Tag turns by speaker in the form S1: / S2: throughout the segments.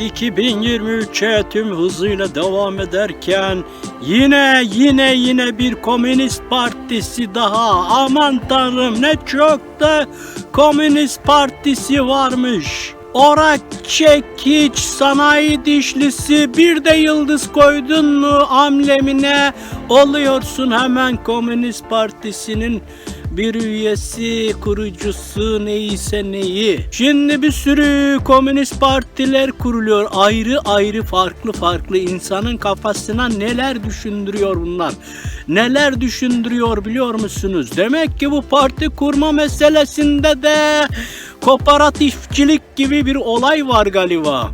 S1: 2023'e tüm hızıyla devam ederken yine yine yine bir komünist partisi daha aman tanrım ne çok da komünist partisi varmış. Orak çekiç sanayi dişlisi bir de yıldız koydun mu amblemine oluyorsun hemen komünist partisinin bir üyesi, kurucusu neyse neyi. Şimdi bir sürü komünist partiler kuruluyor. Ayrı ayrı farklı farklı insanın kafasına neler düşündürüyor bunlar. Neler düşündürüyor biliyor musunuz? Demek ki bu parti kurma meselesinde de kooperatifçilik gibi bir olay var galiba.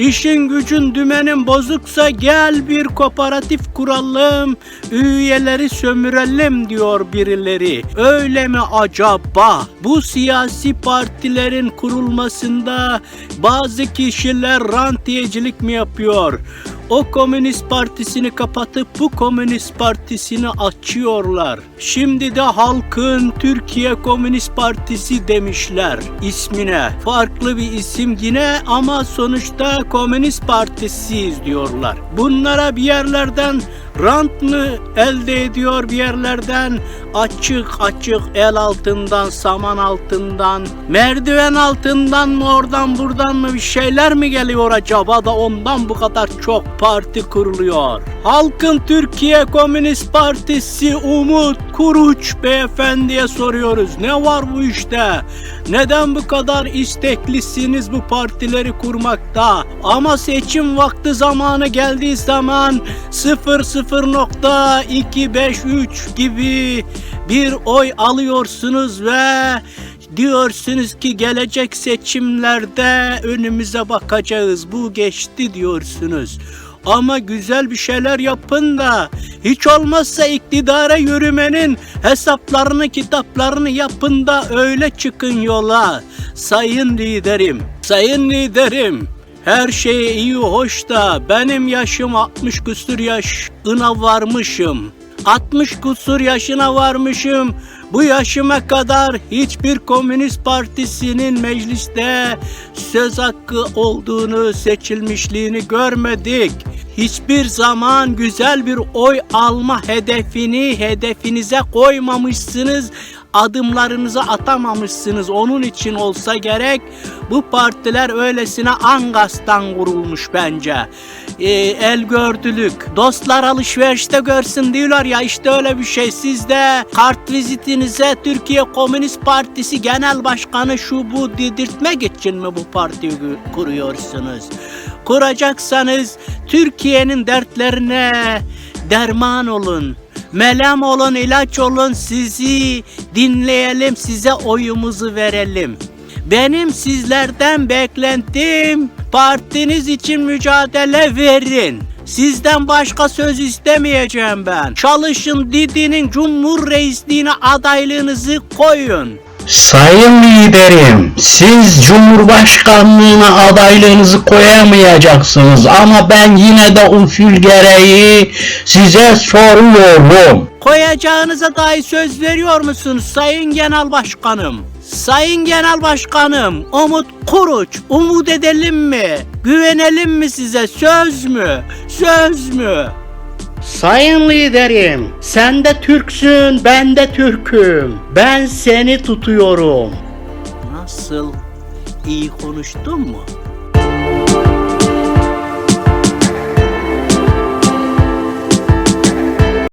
S1: İşin gücün dümenin bozuksa gel bir kooperatif kuralım, üyeleri sömürelim diyor birileri. Öyle mi acaba? Bu siyasi partilerin kurulmasında bazı kişiler rantiyecilik mi yapıyor? O komünist partisini kapatıp bu komünist partisini açıyorlar. Şimdi de halkın Türkiye Komünist Partisi demişler ismine. Farklı bir isim yine ama sonuçta Komünist Partisiyiz diyorlar. Bunlara bir yerlerden rant mı elde ediyor bir yerlerden açık açık el altından saman altından merdiven altından mı oradan buradan mı bir şeyler mi geliyor acaba da ondan bu kadar çok parti kuruluyor. Halkın Türkiye Komünist Partisi Umut Kuruç beyefendiye soruyoruz. Ne var bu işte? Neden bu kadar isteklisiniz bu partileri kurmakta? Ama seçim vakti zamanı geldiği zaman 0.253 gibi bir oy alıyorsunuz ve diyorsunuz ki gelecek seçimlerde önümüze bakacağız. Bu geçti diyorsunuz. Ama güzel bir şeyler yapın da hiç olmazsa iktidara yürümenin hesaplarını kitaplarını yapın da öyle çıkın yola. Sayın liderim, sayın liderim. Her şey iyi hoş da benim yaşım 60 küsur yaşına varmışım. 60 kusur yaşına varmışım. Bu yaşıma kadar hiçbir komünist partisinin mecliste söz hakkı olduğunu, seçilmişliğini görmedik. Hiçbir zaman güzel bir oy alma hedefini hedefinize koymamışsınız. Adımlarınızı atamamışsınız. Onun için olsa gerek bu partiler öylesine Angas'tan kurulmuş bence. Ee, el gördülük. Dostlar alışverişte görsün diyorlar ya işte öyle bir şey. Siz de kart vizitinize Türkiye Komünist Partisi Genel Başkanı şu bu dedirtmek için mi bu partiyi kuruyorsunuz? Kuracaksanız Türkiye'nin dertlerine derman olun. Melem olun, ilaç olun, sizi dinleyelim, size oyumuzu verelim. Benim sizlerden beklentim partiniz için mücadele verin. Sizden başka söz istemeyeceğim ben. Çalışın Didi'nin Cumhur Reisliğine adaylığınızı koyun.
S2: Sayın liderim, siz Cumhurbaşkanlığına adaylığınızı koyamayacaksınız ama ben yine de usul gereği size soruyorum.
S1: Koyacağınıza dair söz veriyor musunuz Sayın Genel Başkanım? Sayın Genel Başkanım, Umut Kuruç, umut edelim mi? Güvenelim mi size? Söz mü? Söz mü? Sayın liderim, sen de Türksün, ben de Türk'üm. Ben seni tutuyorum. Nasıl? İyi konuştun mu?